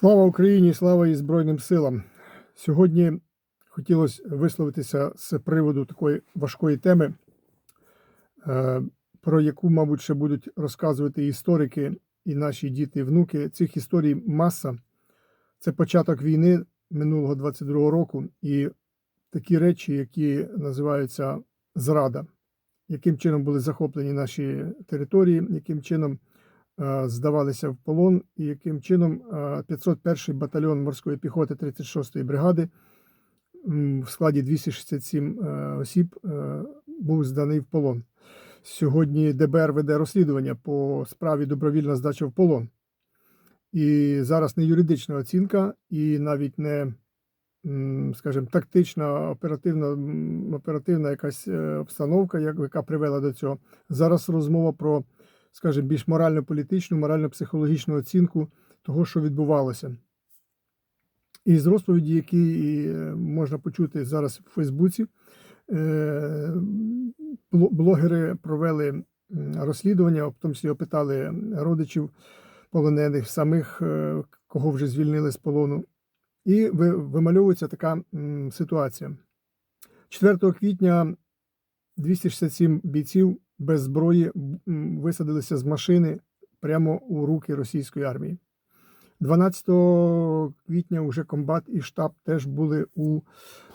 Слава Україні, слава і Збройним силам. Сьогодні хотілося висловитися з приводу такої важкої теми, е, про яку, мабуть, ще будуть розказувати історики, і наші діти, і внуки. Цих історій маса. Це початок війни минулого 22-го року, і такі речі, які називаються зрада, яким чином були захоплені наші території, яким чином здавалися в полон, і яким чином е, 501-й батальйон морської піхоти 36-ї бригади в складі 267 е, осіб е, був зданий в полон. Сьогодні ДБР веде розслідування по справі добровільна здача в полон. І зараз не юридична оцінка, і навіть не, скажімо, тактична, оперативна, оперативна якась е, обстановка, яка привела до цього. Зараз розмова про, скажімо, більш морально-політичну, морально-психологічну оцінку того, що відбувалося. І з розповіді, які е, можна почути зараз в Фейсбуці, е, блогери провели розслідування, в тому числі опитали родичів полонених, самих, е, кого вже звільнили з полону. І вимальовується така ситуація. 4 квітня 267 бійців без зброї висадилися з машини прямо у руки російської армії. 12 квітня вже комбат і штаб теж були у,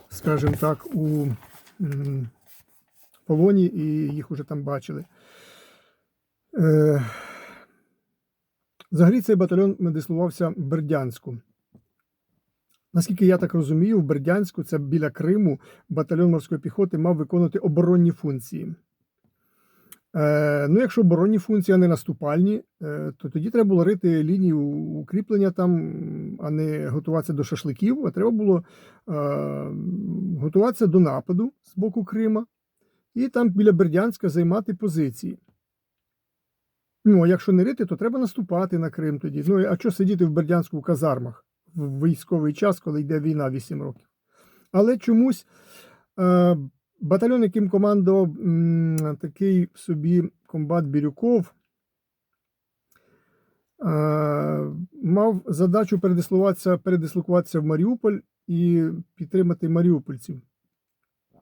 скажімо так, у полоні, і їх уже там бачили. Е, Взагалі цей батальйон дислувався в Бердянську. Наскільки я так розумію, в Бердянську, це біля Криму, батальйон морської піхоти мав виконувати оборонні функції. Е, ну, якщо оборонні функції, а не наступальні, е, то тоді треба було рити лінію укріплення там, а не готуватися до шашликів, а треба було е, готуватися до нападу з боку Крима і там біля Бердянська займати позиції. Ну, а якщо не рити, то треба наступати на Крим тоді. Ну, а що сидіти в Бердянську в казармах в військовий час, коли йде війна 8 років? Але чомусь е, батальйон, яким командував такий собі комбат Бірюков, е, мав задачу передислуватися, передислокуватися в Маріуполь і підтримати маріупольців,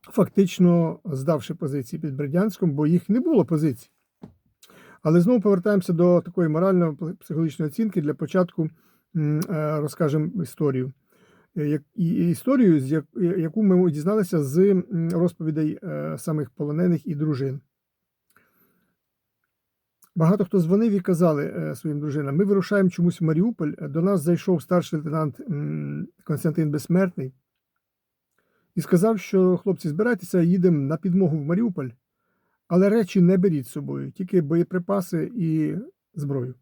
фактично здавши позиції під Бердянськом, бо їх не було позицій. Але знову повертаємося до такої морально-психологічної оцінки. Для початку е, розкажемо історію. Е, історію, як- яку ми дізналися з розповідей е, самих полонених і дружин. Багато хто дзвонив і казали е, своїм дружинам: ми вирушаємо чомусь в Маріуполь. До нас зайшов старший лейтенант Константин Безсмертний і сказав, що хлопці, збирайтеся, їдемо на підмогу в Маріуполь. Але речі не беріть з собою, тільки боєприпаси і зброю.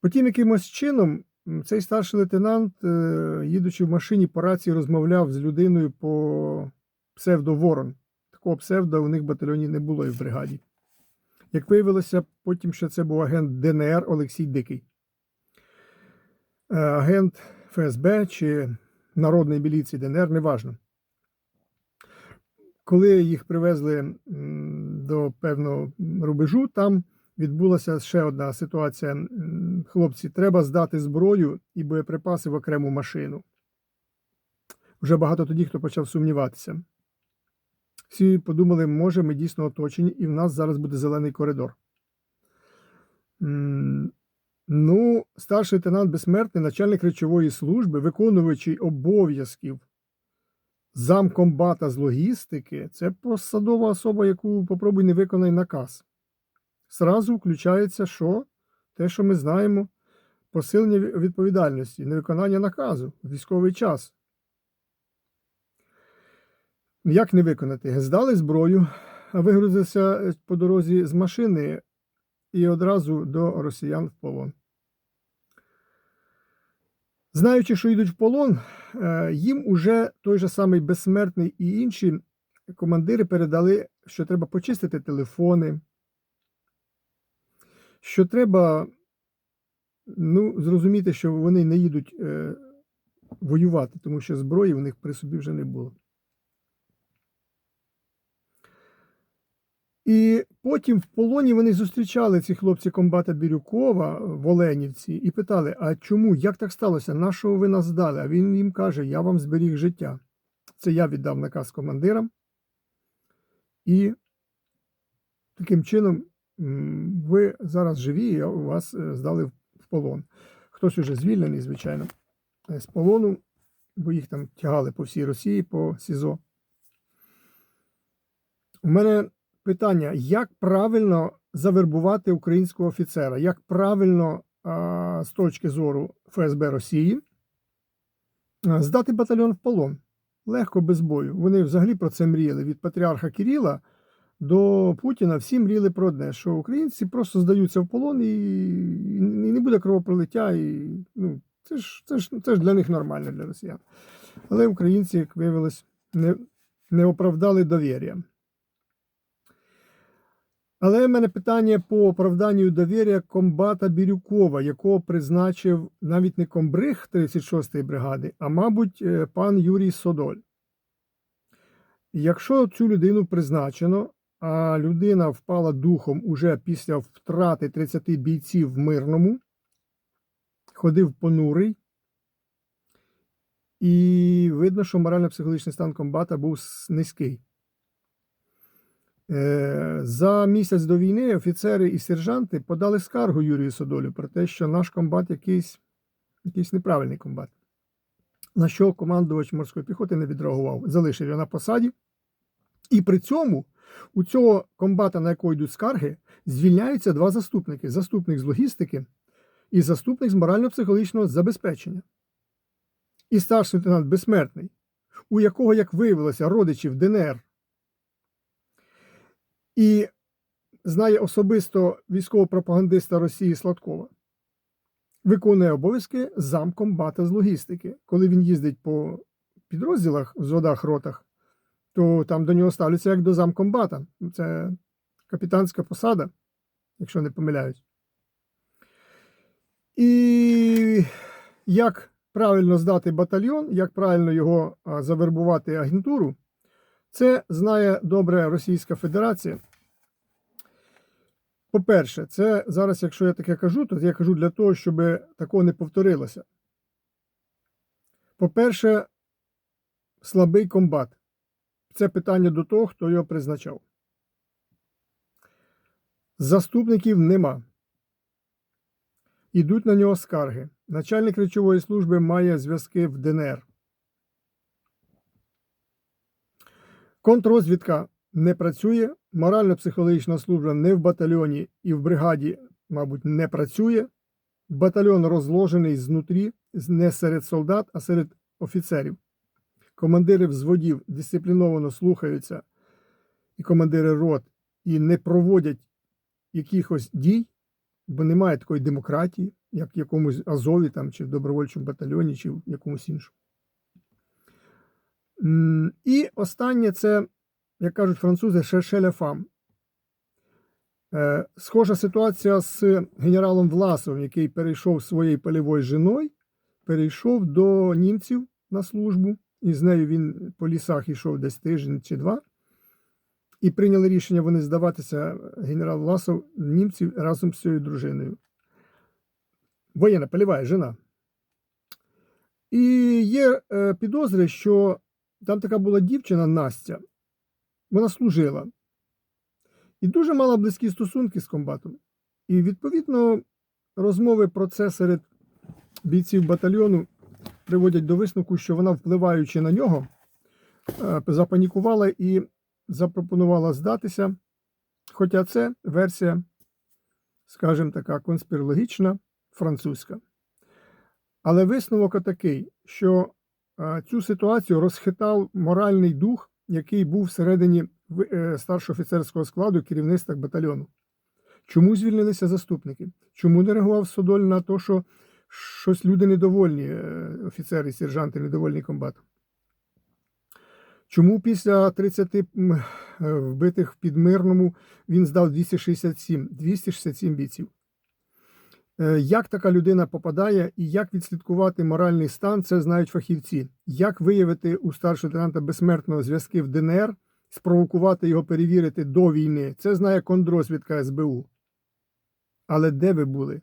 Потім якимось чином цей старший лейтенант, е, їдучи в машині по рації, розмовляв з людиною по псевдо Ворон. Такого псевдо у них в батальйоні не було і в бригаді. Як виявилося, потім що це був агент ДНР Олексій Дикий. Е, Агент ФСБ чи Народної міліції ДНР, неважно. Коли їх привезли до певного рубежу, там відбулася ще одна ситуація. Хлопці, треба здати зброю і боєприпаси в окрему машину. Вже багато тоді, хто почав сумніватися. Всі подумали, може, ми дійсно оточені, і в нас зараз буде зелений коридор. Ну, старший лейтенант безсмертний, начальник речової служби, виконуючий обов'язків замкомбата з логістики це посадова особа, яку попробуй не виконай наказ. Сразу включається що? Те, що ми знаємо, посилення відповідальності, невиконання наказу в військовий час. Як не виконати? Здали зброю, а вигрузився е, по дорозі з машини і одразу до росіян в полон. Знаючи, що йдуть в полон, е, їм уже той же самий безсмертний і інші командири передали, що треба почистити телефони, що треба ну, зрозуміти, що вони не їдуть е, воювати, тому що зброї в них при собі вже не було. І потім в полоні вони зустрічали ці хлопці комбата Бірюкова в Оленівці і питали: а чому, як так сталося? На що ви нас здали? А він їм каже: Я вам зберіг життя. Це я віддав наказ командирам. І таким чином ви зараз живі, вас е, здали в полон. Хтось уже звільнений, звичайно, е, з полону, бо їх там тягали по всій Росії, по СІЗО. У мене питання: як правильно завербувати українського офіцера? Як правильно з точки зору ФСБ Росії здати батальйон в полон? Легко без бою. Вони взагалі про це мріяли від патріарха Кирила до Путіна. Всі мріяли про одне, що українці просто здаються в полон і, і не буде кровопролиття. І, ну, це, ж, це, ж, це ж для них нормально для росіян. Але українці, як виявилось, не, не оправдали довір'я. Але в мене питання по оправданню довір'я комбата Бірюкова, якого призначив навіть не комбриг 36-ї бригади, а, мабуть, е, пан Юрій Содоль. Якщо цю людину призначено, а людина впала духом уже після втрати 30 бійців в мирному, ходив понурий, і видно, що морально-психологічний стан комбата був низький. Е, За місяць до війни офіцери і сержанти подали скаргу Юрію Содолю про те, що наш комбат якийсь, якийсь неправильний комбат. На що командувач морської піхоти не відреагував, залишив його на посаді. І при цьому у цього комбата, на якого йдуть скарги, звільняються два заступники: заступник з логістики і заступник з морально-психологічного забезпечення. І старший лейтенант безсмертний, у якого, як виявилося, родичів ДНР і знає особисто військового пропагандиста Росії Сладкова, виконує обов'язки замкомбата з логістики. Коли він їздить по підрозділах в зводах ротах, то там до нього ставляться як до замкомбата. Це капітанська посада, якщо не помиляюсь. І як правильно здати батальйон, як правильно його завербувати агентуру, це знає добре Російська Федерація. По-перше, це зараз, якщо я таке кажу, то я кажу для того, щоб такого не повторилося. По-перше, слабий комбат. Це питання до того, хто його призначав. Заступників нема. Ідуть на нього скарги. Начальник речової служби має зв'язки в ДНР. Контррозвідка не працює, морально-психологічна служба не в батальйоні і в бригаді, мабуть, не працює. Батальйон розложений знутрі, не серед солдат, а серед офіцерів. Командири взводів дисципліновано слухаються, і командири рот, і не проводять якихось дій, бо немає такої демократії, як в якомусь Азові там, чи в добровольчому батальйоні, чи в якомусь іншому. І останнє це, як кажуть французи, шершеля фам. Схожа ситуація з генералом Власовим, який перейшов своєю польовою жіною, перейшов до німців на службу, і з нею він по лісах йшов десь тиждень чи два. І прийняли рішення вони здаватися генерал Власов німців разом з цією дружиною. Воєнна польова жена. І є е, підозри, що там така була дівчина Настя, вона служила і дуже мала близькі стосунки з комбатом. І, відповідно, розмови про це серед бійців батальйону приводять до висновку, що вона, впливаючи на нього, е, запанікувала і запропонувала здатися. Хоча це версія, скажімо така, конспірологічна, французька. Але висновок такий, що цю ситуацію розхитав моральний дух, який був всередині е, старшого офіцерського складу керівництва батальйону. Чому звільнилися заступники? Чому не реагував Содоль на те, що щось люди недовольні, е, офіцери, сержанти недовольні комбатом? Чому після 30 е, вбитих в підмирному він здав 267 267 бійців? Е, як така людина попадає і як відслідкувати моральний стан, це знають фахівці. Як виявити у старшого лейтенанта безсмертного зв'язки в ДНР спровокувати його перевірити до війни. Це знає контрозвідка СБУ. Але де ви були?